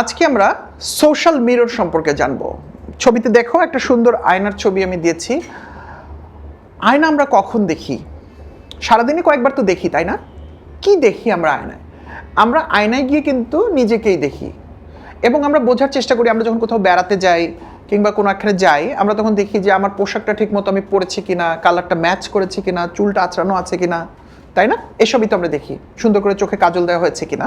আজকে আমরা social mirror সম্পর্কে জানব। ছবিতে দেখো একটা সুন্দর আয়নার ছবি আমি দিয়েছি। আয়না আমরা কখন দেখি? সারাদিনে কয়েকবার তো দেখি, তাই না? কি দেখি আমরা আয়নায়? আমরা আয়নায় গিয়ে কিন্তু নিজেকেই দেখি। এবং আমরা বোঝার চেষ্টা করি, আমরা যখন কোথাও বেড়াতে যাই কিংবা কোনো একখানে যাই, আমরা তখন দেখি যে আমার পোশাকটা ঠিক মতো আমি পরেছি কিনা, কালারটা ম্যাচ করেছি কিনা, চুলটা আঁচড়ানো আছে কিনা, তাই না? এসবই তো আমরা দেখি। সুন্দর করে চোখে কাজল দেওয়া হয়েছে কিনা?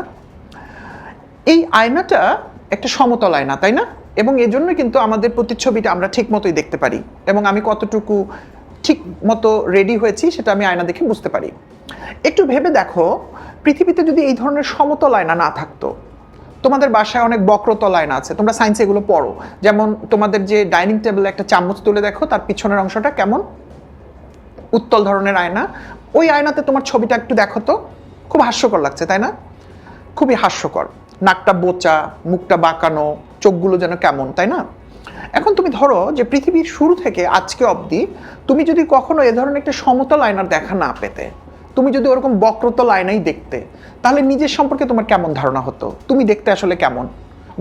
এই আয়নাটা একটা সমতল আয়না, তাই না? এবং এজন্য কিন্তু আমাদের প্রতিচ্ছবিটা আমরা ঠিক মতোই দেখতে পারি এবং আমি কতটুকু ঠিক মতো রেডি হয়েছি সেটা আমি আয়না দেখে বুঝতে পারি। একটু ভেবে দেখো, পৃথিবীতে যদি এই ধরনের সমতল আয়না না থাকতো, তোমাদের বাসায় অনেক বক্রতল আয়না আছে, তোমরা সায়েন্সে এগুলো পড়ো। যেমন তোমাদের যে ডাইনিং টেবিলে একটা চামচ তুলে দেখো, তার পিছনের অংশটা কেমন? উত্তল ধরনের আয়না। ওই আয়নাতে তোমার ছবিটা একটু দেখো তো। খুব হাস্যকর লাগছে, তাই না? খুবই হাস্যকর। নাকটা বোচা, মুখটা বাঁকানো, চোখগুলো যেন কেমন, তাই না? এখন তুমি ধরো যে পৃথিবীর শুরু থেকে আজকে অবধি তুমি যদি কখনো এ ধরনের একটা সমতল আয়নার দেখা না পেতে, তুমি যদি ওরকম বক্রতল আয়নাই দেখতে, তাহলে নিজের সম্পর্কে তোমার কেমন ধারণা হতো? তুমি দেখতে আসলে কেমন?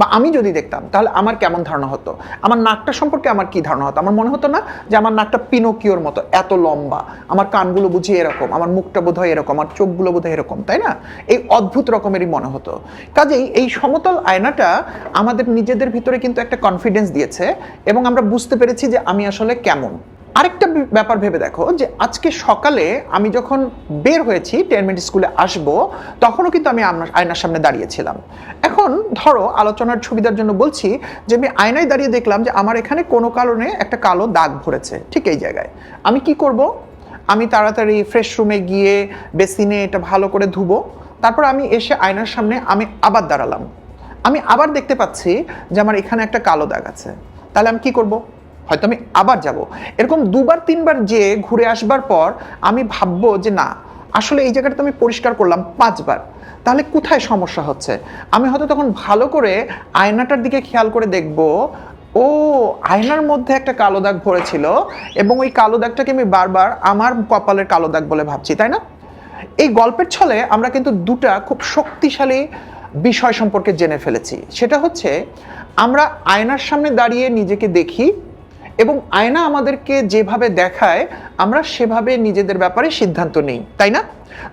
বা আমি যদি দেখতাম, তাহলে আমার কেমন ধারণা হতো? আমার নাকটা সম্পর্কে আমার কি ধারণা হতো? আমার মনে হতো না যে আমার নাকটা পিনোকিওর মতো, এত লম্বা। আমার কানগুলো বুঝি এরকম, আমার মুখটা বোধ হয় এরকম, আমার চোখগুলো বোধ হয় এরকম, তাই না? এই অদ্ভুত রকমেরই মনে হতো। কাজেই এই সমতল আয়নাটা আমাদের নিজেদের ভিতরে কিন্তু একটা কনফিডেন্স দিয়েছে এবং আমরা বুঝতে পেরেছি যে আমি আসলে কেমন। আরেকটা ব্যাপার ভেবে দেখো যে আজকে সকালে আমি যখন বের হয়েছি টেন মিনিট স্কুলে আসব, তখনও কিন্তু আমি আয়নার সামনে দাঁড়িয়েছিলাম এখন ধরো আলোচনার সুবিধার জন্য বলছি যে আমি আয়নায় দাঁড়িয়ে দেখলাম যে আমার এখানে কোনো কারণে একটা কালো দাগ ভরেছে, ঠিক এই জায়গায়। আমি কি করব? আমি তাড়াতাড়ি ফ্রেশ রুমে গিয়ে বেসিনে এটা ভালো করে ধুবো, তারপর আমি এসে আয়নার সামনে আমি আবার দাঁড়ালাম। আমি আবার দেখতে পাচ্ছি যে আমার এখানে একটা কালো দাগ আছে। তাহলে আমি কি করব? হয়তো আমি আবার যাব। এরকম দুবার, তিনবার যে ঘুরে আসবার পর আমি ভাববো যে না, আসলে এই জায়গাটা তো আমি পরিষ্কার করলাম পাঁচবার। তাহলে কোথায় সমস্যা হচ্ছে? আমি হয়তো তখন ভালো করে আয়নাটার দিকে খেয়াল করে দেখব, ও, আয়নার মধ্যে একটা কালো দাগ ভরেছিল এবং ওই কালো দাগটাকে আমি বারবার আমার কপালের কালো দাগ বলে ভাবছি, তাই না? এই গল্পের ছলে আমরা কিন্তু দুটা খুব শক্তিশালী বিষয় সম্পর্কে জেনে ফেলেছি। সেটা হচ্ছে, আমরা আয়নার সামনে দাঁড়িয়ে নিজেকে দেখি এবং আয়না আমাদেরকে যেভাবে দেখায়, আমরা সেভাবে নিজেদের ব্যাপারে সিদ্ধান্ত নেই, তাই না?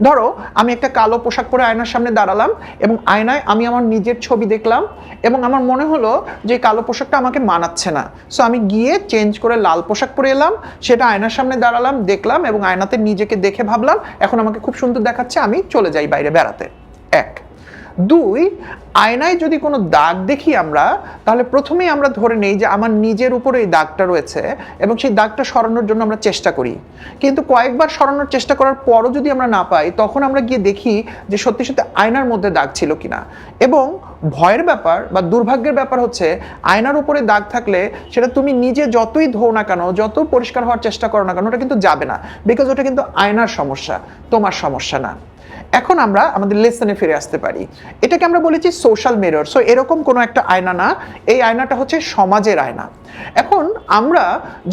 ধরো, আমি একটা কালো পোশাক পরে আয়নার সামনে দাঁড়ালাম এবং আয়নায় আমি আমার নিজের ছবি দেখলাম এবং আমার মনে হলো যে কালো পোশাকটা আমাকে মানাচ্ছে না। সো আমি গিয়ে চেঞ্জ করে লাল পোশাক পরে এলাম, সেটা আয়নার সামনে দাঁড়ালাম, দেখলাম এবং আয়নাতে নিজেকে দেখে ভাবলাম, এখন আমাকে খুব সুন্দর দেখাচ্ছে, আমি চলে যাই বাইরে বেড়াতে। এক। দুই, আয়নায় যদি কোনো দাগ দেখি আমরা, তাহলে প্রথমেই আমরা ধরে নেই যে আমার নিজের উপরে এই দাগটা রয়েছে এবং সেই দাগটা সরানোর জন্য আমরা চেষ্টা করি। কিন্তু কয়েকবার সরানোর চেষ্টা করার পরও যদি আমরা না পাই, তখন আমরা গিয়ে দেখি যে সত্যি সত্যি আয়নার মধ্যে দাগ ছিল কিনা। এবং ভয়ের ব্যাপার বা দুর্ভাগ্যের ব্যাপার হচ্ছে, আয়নার উপরে দাগ থাকলে সেটা তুমি নিজে যতই ধো না কেন, যত পরিষ্কার হওয়ার চেষ্টা করো না কেন, ওটা কিন্তু যাবে না। বিকজ ওটা কিন্তু আয়নার সমস্যা, তোমার সমস্যা না। এখন আমরা আমাদের লেসনে ফিরে আসতে পারি। এটাকে আমরা বলেছি সোশ্যাল মেরর সো এরকম কোনো একটা আয়না না। এই আয়নাটা হচ্ছে সমাজের আয়না। এখন আমরা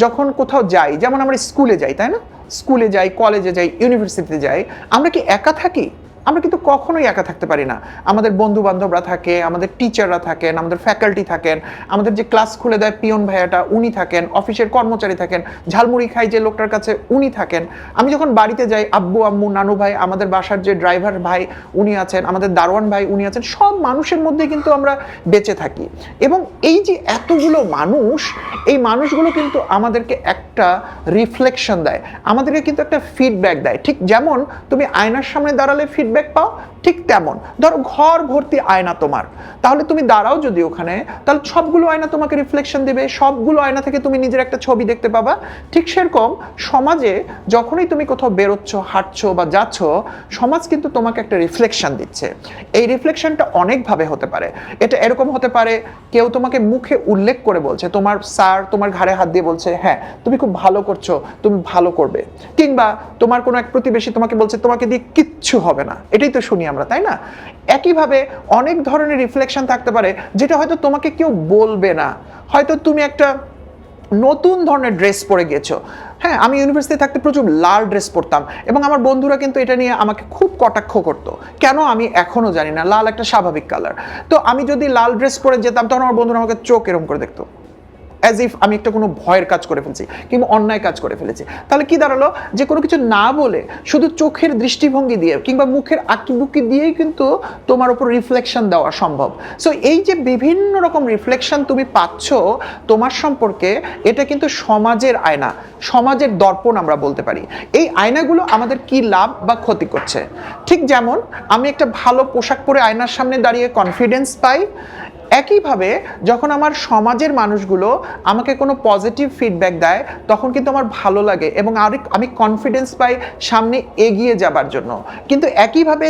যখন কোথাও যাই, যেমন আমরা স্কুলে যাই, তাই না? স্কুলে যাই কলেজে যাই ইউনিভার্সিটিতে যাই, আমরা কি একা থাকি? আমরা কিন্তু কখনোই একা থাকতে পারি না। আমাদের বন্ধু বান্ধবরা থাকে, আমাদের টিচাররা থাকেন, আমাদের ফ্যাকাল্টি থাকেন, আমাদের যে ক্লাস খুলে দেয় পিয়ন ভাইয়াটা, উনি থাকেন, অফিসের কর্মচারী থাকেন, ঝালমুড়ি খাই যে লোকটার কাছে উনি থাকেন। আমি যখন বাড়িতে যাই, আব্বু, আম্মু, নানু ভাই, আমাদের বাসার যে ড্রাইভার ভাই উনি আছেন, আমাদের দারোয়ান ভাই উনি আছেন, সব মানুষের মধ্যে কিন্তু আমরা বেঁচে থাকি। এবং এই যে এতগুলো মানুষ, এই মানুষগুলো কিন্তু আমাদেরকে একটা রিফ্লেকশন দেয়, আমাদেরকে কিন্তু একটা ফিডব্যাক দেয়। ঠিক যেমন তুমি আয়নার সামনে দাঁড়ালে ফিডব্যাক পাও, ঠিক তেমন। ধরো ঘর ভর্তি আয়না তোমার। তাহলে তুমি দাঁড়াও যদি ওখানে, তাহলে সবগুলো আয়না তোমাকে রিফ্লেকশন দেবে, সবগুলো আয়না থেকে তুমি নিজের একটা ছবি দেখতে পাবা। ঠিক সেরকম সমাজে যখনই তুমি কোথাও বেরোচ্ছ, হাঁটছো বা যাচ্ছ, সমাজ কিন্তু তোমাকে একটা রিফ্লেকশন দিচ্ছে। এই রিফ্লেকশনটা অনেকভাবে হতে পারে। এটা এরকম হতে পারে, কেউ তোমাকে মুখে উল্লেখ করে বলছে, তোমার স্যার তোমার ঘাড়ে হাত দিয়ে বলছে হ্যাঁ তুমি খুব ভালো করছ, তুমি ভালো করবে। কিংবা তোমার কোনো এক প্রতিবেশী তোমাকে বলছে, তোমাকে দিয়ে কিচ্ছু হবে না। এটাই তো শুনি আমরা, তাই না? একইভাবে অনেক ধরনের রিফ্লেকশন থাকতে পারে, যেটা হয়তো তোমাকে কেউ বলবে না। হয়তো তুমি একটা নতুন ধরনের ড্রেস পরে গেছো। হ্যাঁ আমি ইউনিভার্সিটি থাকতে প্রচুর লাল ড্রেস পরতাম এবং আমার বন্ধুরা কিন্তু এটা নিয়ে আমাকে খুব কটাক্ষ করতো। কেন আমি এখনও জানি না, লাল একটা স্বাভাবিক কালার তো আমি যদি লাল ড্রেস পরে যেতাম, তখন আমার বন্ধুরা আমাকে চোখ এরম করে দেখতো। অ্যাজ ইফ আমি একটা কোনো ভয়ের কাজ করে ফেলছি, কিংবা অন্যায় কাজ করে ফেলেছি। তাহলে কি দাঁড়াল? যে কোনো কিছু না বলে শুধু চোখের দৃষ্টিভঙ্গি দিয়ে, কিংবা মুখের আঁকিবুকি দিয়েই কিন্তু তোমার উপর রিফ্লেকশন দেওয়া সম্ভব। সো এই যে বিভিন্ন রকম রিফ্লেকশন তুমি পাচ্ছ, তোমার সম্পর্কে এটা কিন্তু সমাজের আয়না, সমাজের দর্পণ আমরা বলতে পারি। এই আয়নাগুলো আমাদের কি লাভ বা ক্ষতি করছে? ঠিক যেমন, আমি একটা ভালো পোশাক পরে আয়নার সামনে দাঁড়িয়ে কনফিডেন্স পাই একইভাবে যখন আমার সমাজের মানুষগুলো আমাকে কোনো পজিটিভ ফিডব্যাক দেয়, তখন কিন্তু আমার ভালো লাগে এবং আরেক আমি কনফিডেন্স পাই সামনে এগিয়ে যাবার জন্য। কিন্তু একইভাবে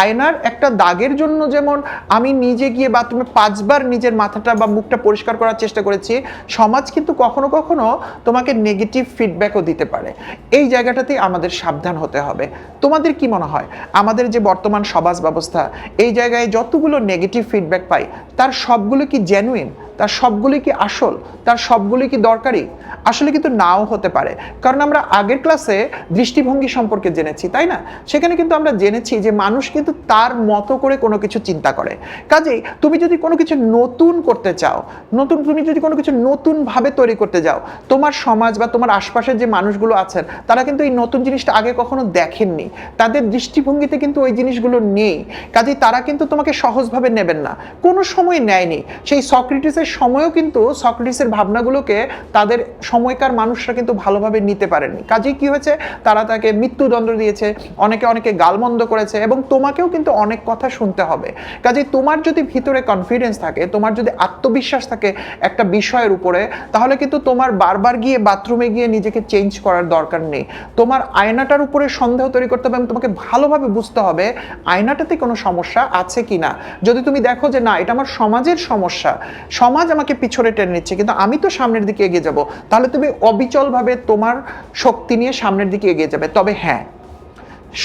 আয়নার একটা দাগের জন্য যেমন আমি নিজে গিয়ে বাথরুমে পাঁচবার নিজের মাথাটা বা মুখটা পরিষ্কার করার চেষ্টা করেছি, সমাজ কিন্তু কখনো কখনো তোমাকে নেগেটিভ ফিডব্যাকও দিতে পারে। এই জায়গাটাতেই আমাদের সাবধান হতে হবে। তোমাদের কি মনে হয়? আমাদের যে বর্তমান সমাজ ব্যবস্থা, এই জায়গায় যতগুলো নেগেটিভ ফিডব্যাক পাই, তার সবগুলো কি জেনুইন তার সবগুলি কি আসল? তার সবগুলি কি দরকারি? আসলে কিন্তু নাও হতে পারে। কারণ আমরা আগের ক্লাসে দৃষ্টিভঙ্গি সম্পর্কে জেনেছি, তাই না? সেখানে কিন্তু আমরা জেনেছি যে মানুষ কিন্তু তার মতো করে কোনো কিছু চিন্তা করে। কাজেই তুমি যদি কোনো কিছু নতুন করতে চাও, নতুন তুমি যদি কোনো কিছু নতুনভাবে তৈরি করতে যাও, তোমার সমাজ বা তোমার আশপাশের যে মানুষগুলো আছেন, তারা কিন্তু এই নতুন জিনিসটা আগে কখনো দেখেননি। তাদের দৃষ্টিভঙ্গিতে কিন্তু ওই জিনিসগুলো নেই। কাজেই তারা কিন্তু তোমাকে সহজভাবে নেবেন না। কোনো সময় নেয়নি। সেই সক্রেটিসের সময়ও কিন্তু সক্রেটিসের ভাবনাগুলোকে তাদের সময়কার মানুষরা কিন্তু ভালোভাবে নিতে পারেনি কাজেই কি হয়েছে? তারা তাকে মৃত্যুদণ্ড দিয়েছে, অনেকে অনেকে গালমন্দ করেছে এবং তোমাকেও কিন্তু অনেক কথা শুনতে হবে। কাজে তোমার যদি ভিতরে কনফিডেন্স থাকে, তোমার যদি আত্মবিশ্বাস থাকে একটা বিষয়ের উপরে, তাহলে কিন্তু তোমার বারবার গিয়ে বাথরুমে গিয়ে নিজেকে চেঞ্জ করার দরকার নেই। তোমার আয়নাটার উপরে সন্দেহ তৈরি করতে হবে এবং তোমাকে ভালোভাবে বুঝতে হবে আয়নাটাতে কোনো সমস্যা আছে কি না। যদি তুমি দেখো যে না, এটা আমার সমাজের সমস্যা, সমাজ আমাকে পিছনে টেনে নিচ্ছে, কিন্তু আমি তো সামনের দিকে এগিয়ে যাব, তাহলে তুমি অবিচলভাবে তোমার শক্তি নিয়ে সামনের দিকে এগিয়ে যাবে। তবে হ্যাঁ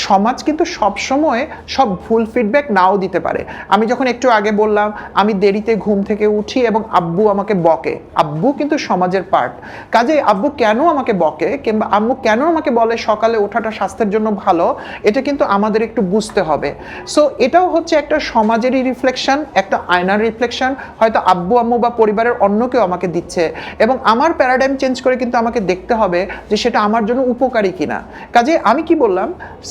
সমাজ কিন্তু সব সময় সব ভুল ফিডব্যাক নাও দিতে পারে। আমি যখন একটু আগে বললাম, আমি দেরিতে ঘুম থেকে উঠি এবং আব্বু আমাকে বকে। আব্বু কিন্তু সমাজের পার্ট কাজে আব্বু কেন আমাকে বকে কিংবা আম্মু কেন আমাকে বলে সকালে ওঠাটা স্বাস্থ্যের জন্য ভালো? এটা কিন্তু আমাদের একটু বুঝতে হবে। সো এটাও হচ্ছে একটা সমাজেরই রিফ্লেকশন একটা আয়নার রিফ্লেকশন হয়তো আব্বু, আম্মু বা পরিবারের অন্য কেউ আমাকে দিচ্ছে এবং আমার প্যারাডাইম চেঞ্জ করে কিন্তু আমাকে দেখতে হবে যে সেটা আমার জন্য উপকারী কিনা। কাজে আমি কি বললাম?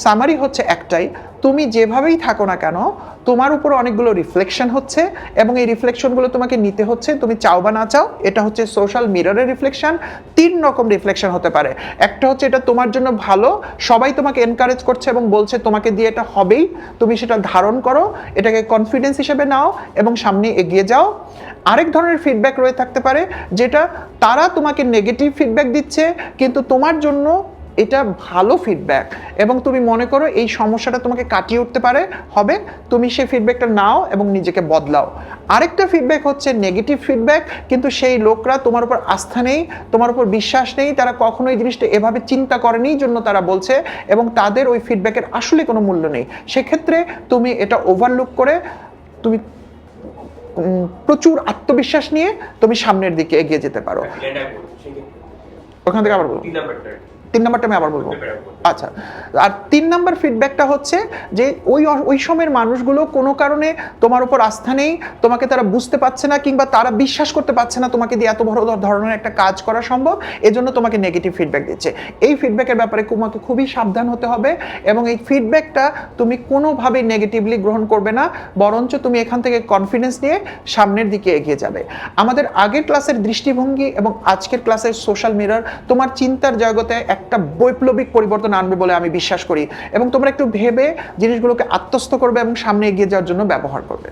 সামারি হচ্ছে একটাই, তুমি যেভাবেই থাকো না কেন, তোমার উপর অনেকগুলো রিফ্লেকশন হচ্ছে এবং এই রিফ্লেকশনগুলো তোমাকে নিতে হচ্ছে, তুমি চাও বা না চাও, এটা হচ্ছে সোশ্যাল মিররের রিফ্লেকশন তিন রকম রিফ্লেকশন হতে পারে। একটা হচ্ছে এটা তোমার জন্য ভালো, সবাই তোমাকে এনকারেজ করছে এবং বলছে তোমাকে দিয়ে এটা হবেই, তুমি সেটা ধারণ করো, এটাকে কনফিডেন্স হিসেবে নাও এবং সামনে এগিয়ে যাও। আরেক ধরনের ফিডব্যাক রয়ে থাকতে পারে, যেটা তারা তোমাকে নেগেটিভ ফিডব্যাক দিচ্ছে, কিন্তু তোমার জন্য এটা ভালো ফিডব্যাক এবং তুমি মনে করো এই সমস্যাটা তোমাকে কাটিয়ে উঠতে পারে হবে তুমি সেই ফিডব্যাকটা নাও এবং নিজেকে বদলাও। আরেকটা ফিডব্যাক হচ্ছে নেগেটিভ ফিডব্যাক কিন্তু সেই লোকরা তোমার উপর আস্থা নেই তোমার উপর বিশ্বাস নেই তারা কখনোই জিনিসটা এভাবে চিন্তা করেনি জন্য তারা বলছে এবং তাদের ওই ফিডব্যাকের আসলে কোনো মূল্য নেই। সেক্ষেত্রে তুমি এটা ওভারলুক করে তুমি প্রচুর আত্মবিশ্বাস নিয়ে তুমি সামনের দিকে এগিয়ে যেতে পারো। ওখান থেকে আবার বলব। তিন নাম্বারটা আমি আবার বলব। আচ্ছা আর তিন নাম্বার ফিডব্যাকটা হচ্ছে যে ওই ওই সময়ের মানুষগুলো কোনো কারণে তোমার উপর আস্থা নেই তোমাকে তারা বুঝতে পারছে না কিংবা তারা বিশ্বাস করতে পারছে না তোমাকে দিয়ে এত বড় ধরনের একটা কাজ করা সম্ভব এজন্য তোমাকে নেগেটিভ ফিডব্যাক দিচ্ছে। এই ফিডব্যাকের ব্যাপারে তোমাকে খুবই সাবধান হতে হবে এবং এই ফিডব্যাকটা তুমি কোনোভাবেই নেগেটিভলি গ্রহণ করবে না বরঞ্চ তুমি এখান থেকে কনফিডেন্স নিয়ে সামনের দিকে এগিয়ে যাবে। আমাদের আগের ক্লাসের দৃষ্টিভঙ্গি এবং আজকের ক্লাসের সোশ্যাল মিরর তোমার চিন্তার জগতে একটা বৈপ্লবিক পরিবর্তন আনবে বলে আমি বিশ্বাস করি। এবং তোমরা একটু ভেবে জিনিসগুলোকে আত্মস্থ করবে এবং সামনে এগিয়ে যাওয়ার জন্য ব্যবহার করবে।